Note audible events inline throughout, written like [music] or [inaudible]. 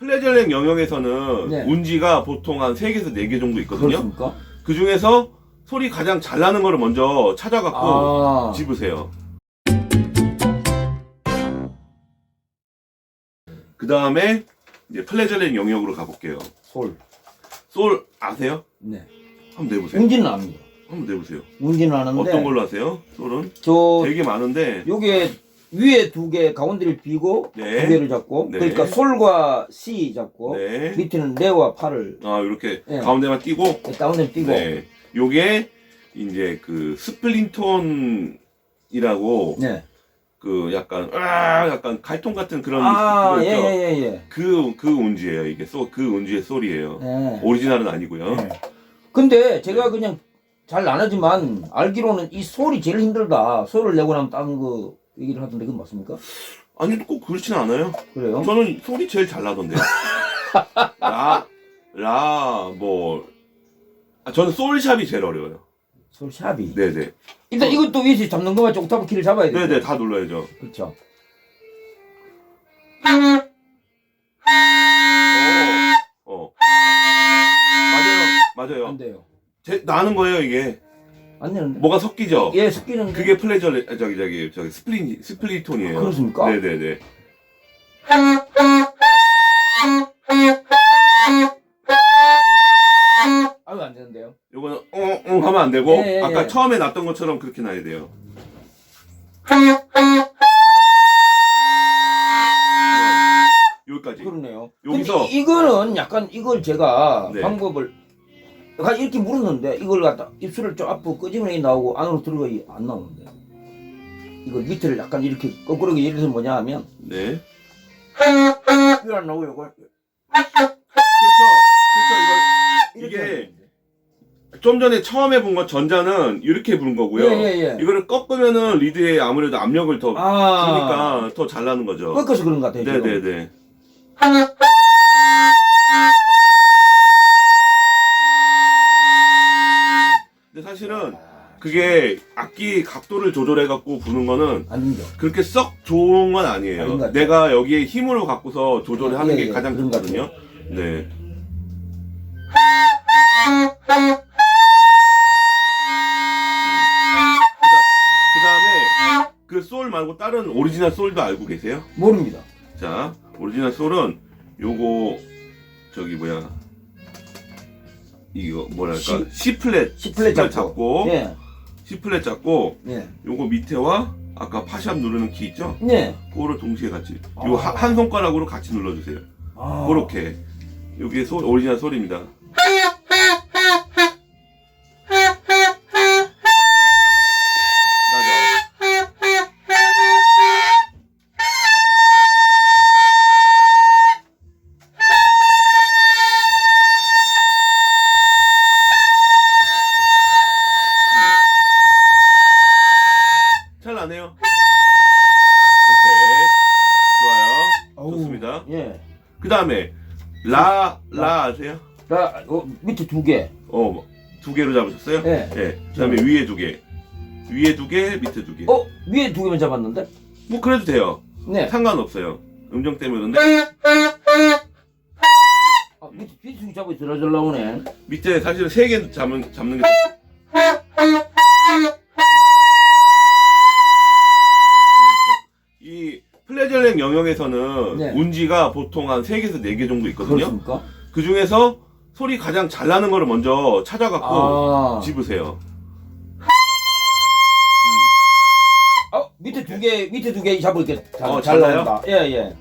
플레젤랭 영역에서는 네. 운지가 보통 한 3개에서 4개 정도 있거든요. 그렇습니까? 그 중에서 소리 가장 잘 나는 거를 먼저 찾아갖고 아, 집으세요. 그 다음에 이제 플레젤랭 영역으로 가볼게요. 솔. 솔 아세요? 네. 한번 내보세요. 운지는 압니다. 한번 내보세요. 운지는 아는데. 어떤 걸로 하세요? 솔은? 저, 되게 많은데 요게 위에 두 개, 가운데를 비고 네. 두 개를 잡고. 네. 그러니까 솔과 시 잡고. 네. 밑에는 레와 파를 아 이렇게 네. 가운데만 띄고 다운을 띄고. 네. 요게 이제 그 스플린톤이라고 네. 그 약간 아 약간 갈통 같은 그런 아, 그거 예, 있죠? 예, 예, 예. 그, 그 운지예요 이게 소, 그 운지의 소리예요 네. 오리지널은 아니고요 네. 근데 제가 그냥 잘 안 하지만 알기로는 이 솔이 제일 힘들다. 솔을 내고 나면 다른 거 얘기를 하던데 그건 맞습니까? 아니 꼭 그렇지는 않아요 그래요? 저는 소리 제일 잘 나던데요 [laughs] 라 라 뭐 아, 저는 솔샵이 제일 어려워요 솔 샵이. 네네 일단 이것도 위에서 잡는 거만 옥타브 키를 잡아야 돼요. 네네 다 눌러야죠 그렇죠. 어, 어. 맞아요 맞아요 안 돼요. 제, 나는 거예요 이게 안 되는데. 뭐가 섞이죠 예, 섞이는 그게 플레저 아, 저기 저기 저기 스플린 스플리톤이에요. 아, 그렇습니까? 네네네. 아유 안 되는데요. 요거는 엉엉 하면 안 되고 예, 예, 아까 예. 처음에 났던 것처럼 그렇게 나야 돼요. 네, 여기까지. 그러네요. 여기서- 이거는 약간 이걸 제가 네. 방법을 약간 이렇게 물었는데 이걸 갖다 입술을 좀 앞으로 끄집어내 나오고 안으로 들어가 안 나오는데 이걸 밑을 약간 이렇게 거꾸로 예를 들어서 뭐냐 하면 네. 이거 안 나오고 이거 그렇죠. 그렇죠. 이게. 좀 전에 처음 해본 건 전자는 이렇게 부른 거고요. 예, 예, 예. 이거를 꺾으면은 리드에 아무래도 압력을 더 아 주니까 더 잘 나는 거죠. 꺾어서 그런 것 같아요. 네네네. 근데 사실은 그게 악기 각도를 조절해 갖고 부는 거는 아니죠. 그렇게 썩 좋은 건 아니에요. 아닌 것 같아요. 내가 여기에 힘으로 갖고서 조절을 하는 예, 게 예, 가장 그런 것 좋거든요. 네. 그 다음에 그 솔 말고 다른 오리지널 솔도 알고 계세요? 모릅니다. 자, 오리지널 솔은 요거 저기 뭐야 이거 뭐랄까 C- 플랫 C 플랫 잡고. 예. 예, C 플랫 잡고 예, 요거 밑에와 아까 파샵 누르는 키 있죠? 예. 그거를 동시에 같이 요 아. 한 손가락으로 같이 눌러주세요. 아, 그렇게 여기 솔 오리지널 솔입니다. 어우, 좋습니다. 예. 그 다음에 라, 라 아세요? 자, 어, 밑에 두 개. 어, 두 개로 잡으셨어요? 예. 그 다음에 위에 두 개. 위에 두 개, 밑에 두 개. 어, 위에 두 개만 잡았는데? 뭐 그래도 돼요. 네. 상관없어요. 음정 때문에. 아, 밑에 뒤에 잡고 들어줄 나오네. 밑에 사실은 세 개 잡는, 잡는 게. 이 네. 운지가 보통 한 세개에서네 개 정도 있거든요. 그렇습니까? 그 중에서 소리 가장 잘 나는 거를 먼저 찾아갖고 아, 집으세요. 아, 밑에 두 개, 밑에 두 개 잡을 게 잘, 어, 잘잘 나요? 나온다. 예, 예.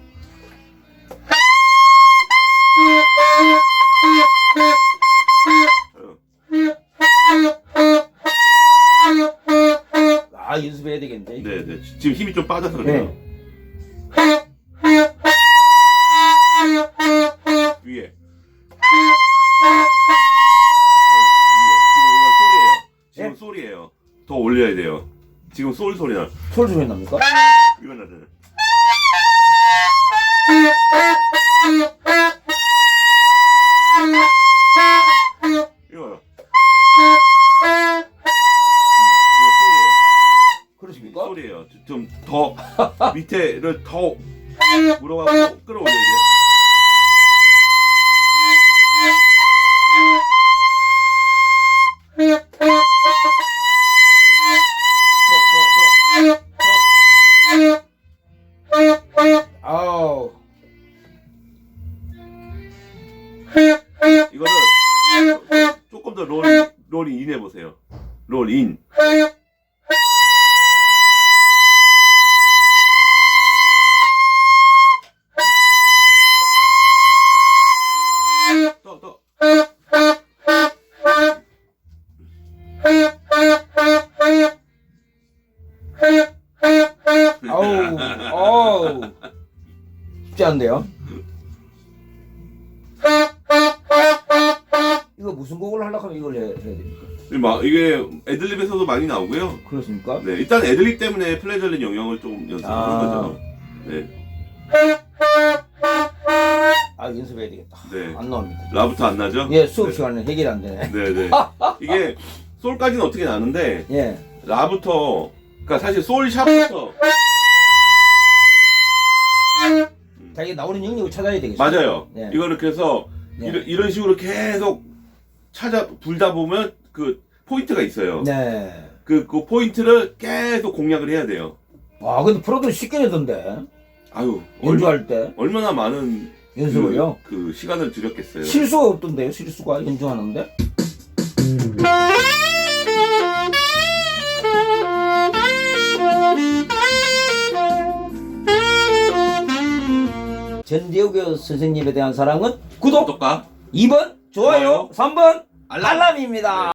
아, 연습해야 되겠는데. 네 네. 지금 힘이 좀 빠져서 그래요. 네. 어, 돼요. 좀 더 [laughs] 밑에를 더 물어가고 끌어올려야 돼요. 이거는 조금 더 롤, 롤인 해보세요. 롤인. 않은데요? 이거 무슨 곡을 하려고 하면 이걸 해, 해야 됩니까? 막 이게 애들립에서도 많이 나오고요. 그렇습니까? 네, 일단 애들립 때문에 플레저린 영역을 좀 연습하는 아. 거죠. 네, 아, 연습해야 되겠다. 네. 안 나옵니다. 라부터 안 나죠? 예, 수업 네. 시간에 해결이 안 되네. 네, 네. [laughs] 이게 솔까지는 어떻게 나는데 예. 라부터 그러니까 사실 솔 샵부터 자, 이게 나오는 영역을 찾아야 되겠어요. 맞아요. 네. 이거를 그래서 네. 이런, 이런 식으로 계속 찾아 불다 보면 그 포인트가 있어요. 네. 그, 그 포인트를 계속 공략을 해야 돼요. 아, 근데 프로도 쉽게 내던데. 아유, 얼마, 연주할 때. 얼마나 많은 연습을요? 그, 그 시간을 들였겠어요. 실수가 없던데요, 실수가 연주하는데? 전재욱의 선생님에 대한 사랑은 구독, 구독과 2번 좋아요, 좋아요. 3번 알람. 알람입니다.